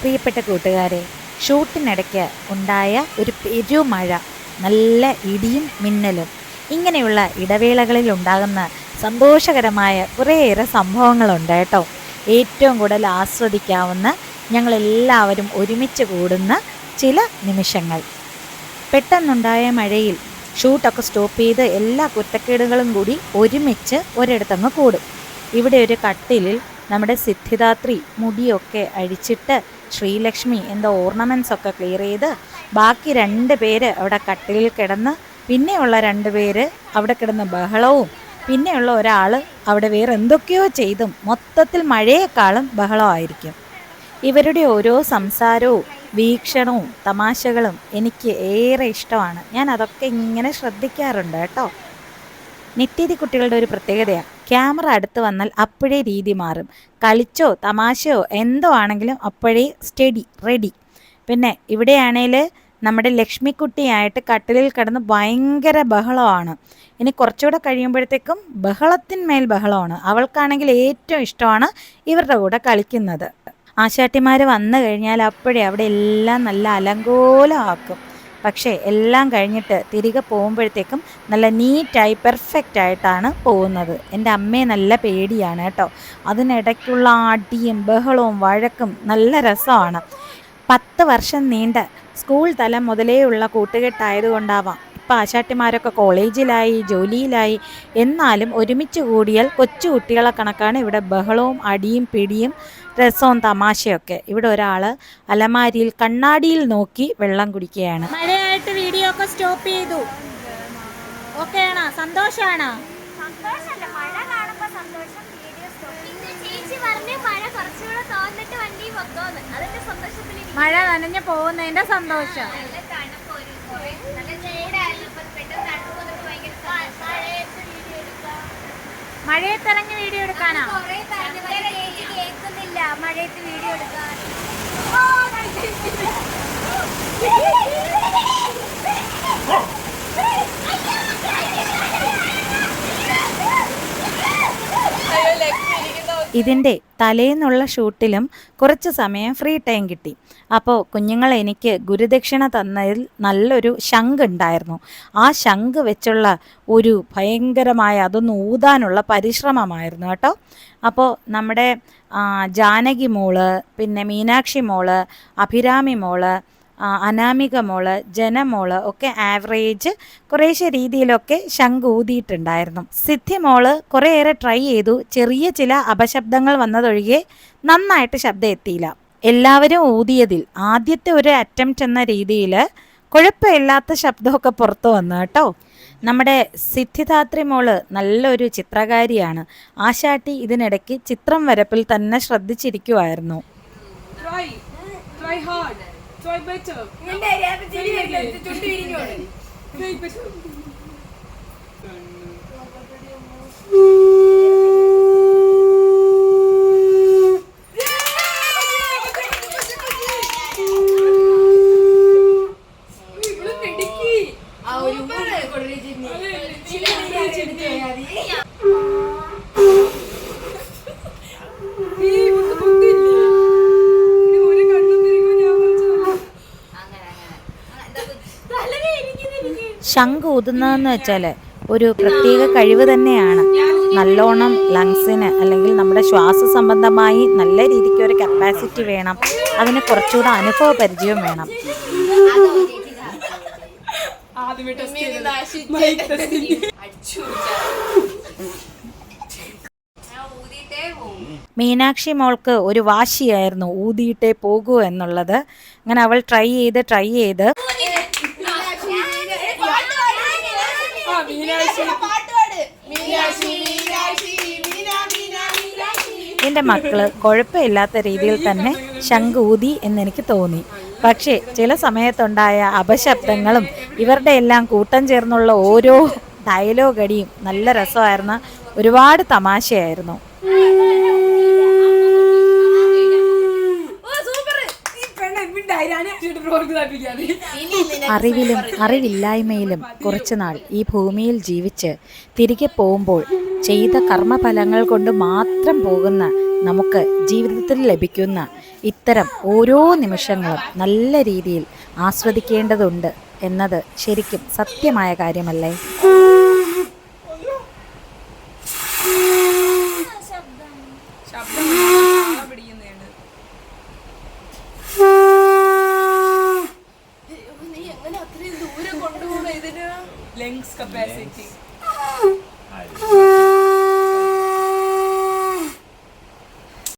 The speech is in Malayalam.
പ്രിയപ്പെട്ട കൂട്ടുകാരെ ഷൂട്ടിനിടയ്ക്ക് ഉണ്ടായ ഒരു പെരുമഴ നല്ല ഇടിയും മിന്നലും ഇങ്ങനെയുള്ള ഇടവേളകളിൽ ഉണ്ടാകുന്ന സന്തോഷകരമായ കുറേയേറെ സംഭവങ്ങളുണ്ട് കേട്ടോ. ഏറ്റവും കൂടുതൽ ആസ്വദിക്കാവുന്ന ഞങ്ങളെല്ലാവരും ഒരുമിച്ച് കൂടുന്ന ചില നിമിഷങ്ങൾ. പെട്ടെന്നുണ്ടായ മഴയിൽ ഷൂട്ടൊക്കെ സ്റ്റോപ്പ് ചെയ്ത് എല്ലാ കുറ്റക്കേടുകളും കൂടി ഒരുമിച്ച് ഒരിടത്തങ്ങ് കൂടും. ഇവിടെ ഒരു കട്ടിലിൽ നമ്മുടെ സിദ്ധിദാത്രി മുടിയൊക്കെ അഴിച്ചിട്ട് ശ്രീലക്ഷ്മി എന്തോ ഓർണമെന്റ്സ് ഒക്കെ ക്ലിയർ ചെയ്ത് ബാക്കി രണ്ട് പേര് അവിടെ കട്ടിലിൽ കിടന്ന് പിന്നെയുള്ള രണ്ട് പേര് അവിടെ കിടന്ന് ബഹളവും. പിന്നെയുള്ള ഒരാൾ അവിടെ വേറെ എന്തൊക്കെയോ ചെയ്തും. മൊത്തത്തിൽ മഴയേക്കാളും ബഹളമായിരിക്കും. ഇവരുടെ ഓരോ സംസാരവും വീക്ഷണവും തമാശകളും എനിക്ക് ഏറെ ഇഷ്ടമാണ്. ഞാൻ അതൊക്കെ ഇങ്ങനെ ശ്രദ്ധിക്കാറുണ്ട് കേട്ടോ. നിത്യതി കുട്ടികളുടെ ഒരു പ്രത്യേകതയാണ് ക്യാമറ അടുത്ത് വന്നാൽ അപ്പോഴേ രീതി മാറും. കളിച്ചോ തമാശയോ എന്തോ ആണെങ്കിലും അപ്പോഴേ സ്റ്റഡി റെഡി. പിന്നെ ഇവിടെയാണേൽ നമ്മുടെ ലക്ഷ്മിക്കുട്ടിയായിട്ട് കട്ടിലിൽ കിടന്ന് ഭയങ്കര ബഹളമാണ്. ഇനി കുറച്ചുകൂടെ കഴിയുമ്പോഴത്തേക്കും ബഹളത്തിന്മേൽ ബഹളമാണ്. അവൾക്കാണെങ്കിൽ ഏറ്റവും ഇഷ്ടമാണ് ഇവരുടെ കൂടെ കളിക്കുന്നത്. ആശാട്ടിമാർ വന്നു കഴിഞ്ഞാൽ അപ്പോഴേ അവിടെ എല്ലാം നല്ല അലങ്കോലമാക്കും. പക്ഷേ എല്ലാം കഴിഞ്ഞിട്ട് തിരികെ പോകുമ്പോഴത്തേക്കും നല്ല നീറ്റായി പെർഫെക്റ്റ് ആയിട്ടാണ് പോകുന്നത്. എന്റെ അമ്മയെ നല്ല പേടിയാണ് കേട്ടോ. അതിനിടയ്ക്കുള്ള അടിയും ബഹളവും വഴക്കും നല്ല രസമാണ്. പത്ത് വർഷം നീണ്ട സ്കൂൾ തലം മുതലേ ഉള്ള കൂട്ടുകെട്ടായതുകൊണ്ടാവാം ഇപ്പം ആശാട്ടിമാരൊക്കെ കോളേജിലായി ജോലിയിലായി. എന്നാലും ഒരുമിച്ച് കൂടിയാൽ കൊച്ചു കുട്ടികളെ കണക്കാണ് ഇവിടെ ബഹളവും അടിയും പിടിയും രസവും തമാശയൊക്കെ. ഇവിടെ ഒരാൾ അലമാരിയിൽ കണ്ണാടിയിൽ നോക്കി വെള്ളം കുടിക്കുകയാണ്. മഴയായിട്ട് വീഡിയോ ഒക്കെ സ്റ്റോപ്പ് ചെയ്തു. ഓക്കെ ആണോ? മഴ സന്തോഷമല്ല മഴ കാണുമ്പോ സന്തോഷം വീഡിയോ സ്റ്റോപ്പ് ചേച്ചി പറഞ്ഞു മഴ കുറച്ചുകൂടെ തോന്നിട്ട് വണ്ടി പൊക്കോന്ന് അതിന്റെ സന്തോഷത്തിൽ മഴ നനഞ്ഞു പോകുന്നതിന്റെ സന്തോഷം നല്ല തണുപ്പ് ഒരു കുറെ നല്ല ചൂടായിരുന്നു ഇപ്പൊ പെട്ടെന്ന് തണുപ്പ് വന്നപ്പോ ഭയങ്കര മഴയത്ത് വീഡിയോ എടുക്കാം മഴയത്തിറങ്ങി വീഡിയോ എടുക്കാനാ? കേൾക്കുന്നില്ല മഴയത്ത് വീഡിയോ എടുക്കാൻ ഇതിന്റെ തലേന്നുള്ള ഷൂട്ടിലും കുറച്ച് സമയം ഫ്രീ ടൈം കിട്ടി. അപ്പോൾ കുഞ്ഞുങ്ങൾ എനിക്ക് ഗുരുദക്ഷിണ തന്നതിൽ നല്ലൊരു ശംഖ് ഉണ്ടായിരുന്നു. ആ ശംഖ് വെച്ചുള്ള ഒരു ഭയങ്കരമായ അതൊന്ന് ഊതാനുള്ള പരിശ്രമമായിരുന്നു കേട്ടോ. അപ്പോൾ നമ്മുടെ ജാനകി മോൾ പിന്നെ മീനാക്ഷി മോൾ അഭിരാമി മോൾ അനാമിക മോൾ ജനമോൾ ഒക്കെ ആവറേജ് കുറേശ്ശെ രീതിയിലൊക്കെ ശംഖ് ഊതിയിട്ടുണ്ടായിരുന്നു. സിദ്ധി മോൾ കുറേയേറെ ട്രൈ ചെയ്തു. ചെറിയ ചില അപശബ്ദങ്ങൾ വന്നതൊഴികെ നന്നായിട്ട് ശബ്ദം എത്തിയില്ല എല്ലാവരും ഊതിയതിൽ. ആദ്യത്തെ ഒരു അറ്റംപ്റ്റ് എന്ന രീതിയിൽ കുഴപ്പമില്ലാത്ത ശബ്ദമൊക്കെ പുറത്തു വന്നു കേട്ടോ. നമ്മുടെ സിദ്ധിദാത്രി മോൾ നല്ലൊരു ചിത്രകാരിയാണ്. ആശാട്ടി ഇതിനിടയ്ക്ക് ചിത്രം വരപ്പിൽ തന്നെ ശ്രദ്ധിച്ചിരിക്കുമായിരുന്നു Try. Try hard. Try ശംഖ് ഊതുന്നതെന്ന് വെച്ചാൽ ഒരു പ്രത്യേക കഴിവ് തന്നെയാണ്. നല്ലോണം ലങ്സിന് അല്ലെങ്കിൽ നമ്മുടെ ശ്വാസ സംബന്ധമായി നല്ല രീതിക്ക് ഒരു കപ്പാസിറ്റി വേണം. അതിന് കുറച്ചുകൂടെ അനുഭവ പരിചയം വേണം. മീനാക്ഷി മോൾക്ക് ഒരു വാശിയായിരുന്നു ഊതിയിട്ടേ പോകൂ എന്നുള്ളത്. അങ്ങനെ അവൾ ട്രൈ ചെയ്ത് ട്രൈ ചെയ്ത് ആ മീനാക്ഷി എന്റെ മക്കൾ കുഴപ്പമില്ലാത്ത രീതിയിൽ തന്നെ ശംഖൂതി എന്നെനിക്ക് തോന്നി. പക്ഷേ ചില സമയത്തുണ്ടായ അപശബ്ദങ്ങളും ഇവരുടെ എല്ലാം കൂട്ടം ചേർന്നുള്ള ഓരോ ഡയലോഗടിയും നല്ല രസമായിരുന്ന ഒരുപാട് തമാശയായിരുന്നു. അറിവിലും അറിവില്ലായ്മയിലും കുറച്ചുനാൾ ഈ ഭൂമിയിൽ ജീവിച്ച് തിരികെ പോകുമ്പോൾ ചെയ്ത കർമ്മഫലങ്ങൾ കൊണ്ട് മാത്രം പോകുന്ന നമുക്ക് ജീവിതത്തിൽ ലഭിക്കുന്ന ഇത്തരം ഓരോ നിമിഷങ്ങളും നല്ല രീതിയിൽ ആസ്വദിക്കേണ്ടതുണ്ട് എന്നത് ശരിക്കും സത്യമായ കാര്യമല്ലേ? Lens capacity